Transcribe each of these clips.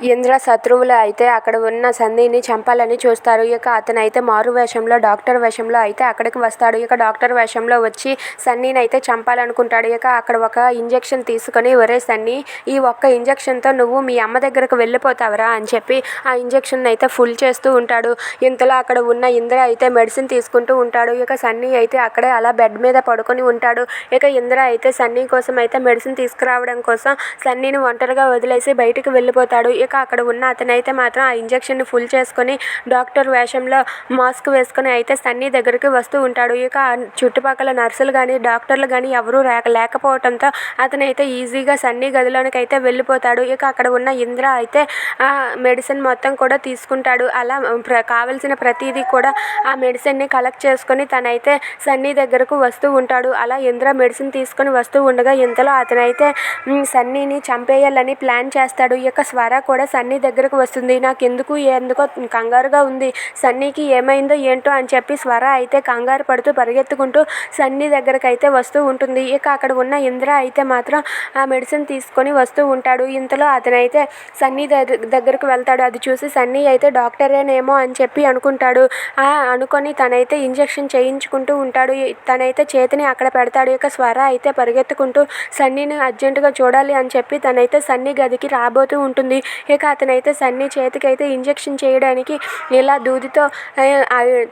ఇంద్ర శత్రువులు అయితే అక్కడ ఉన్న సన్నీని చంపాలని చూస్తారు. ఇక అతనైతే మారు వేషంలో డాక్టర్ వేషంలో అయితే అక్కడికి వస్తాడు. ఇక డాక్టర్ వేషంలో వచ్చి సన్నీని అయితే చంపాలనుకుంటాడు. ఇక అక్కడ ఒక ఇంజెక్షన్ తీసుకొని ఒరే సన్నీ ఈ ఒక్క ఇంజెక్షన్తో నువ్వు మీ అమ్మ దగ్గరకు వెళ్ళిపోతావరా? అని చెప్పి ఆ ఇంజెక్షన్ అయితే ఫుల్ చేస్తూ ఉంటాడు. ఇంతలో అక్కడ ఉన్న ఇంద్ర అయితే మెడిసిన్ తీసుకుంటూ ఉంటాడు. ఇక సన్నీ అయితే అక్కడే అలా బెడ్ మీద పడుకొని ఉంటాడు. ఇక ఇంద్ర అయితే సన్నీ కోసం అయితే మెడిసిన్ తీసుకురావడం కోసం సన్నీని ఒంటరిగా వదిలేసి బయటికి వెళ్ళిపోతాడు. ఇక అక్కడ ఉన్న అతనైతే మాత్రం ఆ ఇంజెక్షన్ని ఫుల్ చేసుకొని డాక్టర్ వేషంలో మాస్క్ వేసుకొని అయితే సన్నీ దగ్గరికి వస్తూ ఉంటాడు. ఇక చుట్టుపక్కల నర్సులు కానీ డాక్టర్లు కానీ ఎవరూ లేక లేకపోవడంతో అతనైతే ఈజీగా సన్నీ గదిలోనికి అయితే వెళ్ళిపోతాడు. ఇక అక్కడ ఉన్న ఇంద్ర అయితే ఆ మెడిసిన్ మొత్తం కూడా తీసుకుంటాడు. అలా ప్ర కావలసిన ప్రతిదీ కూడా ఆ మెడిసిన్ని కలెక్ట్ చేసుకొని తనైతే సన్నీ దగ్గరకు వస్తూ ఉంటాడు. అలా ఇంద్ర మెడిసిన్ తీసుకొని వస్తూ ఉండగా ఇంతలో అతనైతే సన్నీని చంపేయాలని ప్లాన్ చేస్తాడు. ఇక స్వర కూడా సన్నీ దగ్గరకు వస్తుంది. నాకు ఎందుకు ఎందుకో కంగారుగా ఉంది. సన్నీకి ఏమైందో ఏంటో అని చెప్పి స్వర అయితే కంగారు పడుతూ పరిగెత్తుకుంటూ సన్నీ దగ్గరకు అయితే వస్తూ ఉంటుంది. ఇక అక్కడ ఉన్న ఇంద్ర అయితే మాత్రం ఆ మెడిసిన్ తీసుకొని వస్తూ ఉంటాడు. ఇంతలో అతనైతే సన్నీ దగ్గర దగ్గరకు వెళ్తాడు. అది చూసి సన్నీ అయితే డాక్టరేనేమో అని చెప్పి అనుకుంటాడు. ఆ అనుకొని తనైతే ఇంజెక్షన్ చేయించుకుంటూ ఉంటాడు. తనైతే చేతిని అక్కడ పెడతాడు. ఇక స్వర అయితే పరిగెత్తుకుంటూ సన్నీని అర్జెంటుగా చూడాలి అని చెప్పి తనైతే సన్నీ గదికి రాబోతూ ఉంటుంది. ఇక అతనైతే సన్నీ చేతికి అయితే ఇంజెక్షన్ చేయడానికి ఇలా దూదితో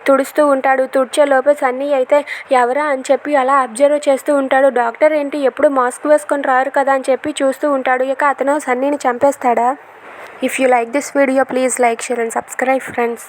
తుడుస్తూ ఉంటాడు. తుడిచే లోపే సన్నీ అయితే ఎవరా అని చెప్పి అలా అబ్జర్వ్ చేస్తూ ఉంటాడు. డాక్టర్ ఏంటి? ఎప్పుడు మాస్క్ వేసుకొని రారు కదా అని చెప్పి చూస్తూ ఉంటాడు. ఇక అతను సన్నీని చంపేస్తాడా? If you like this video please like share and subscribe friends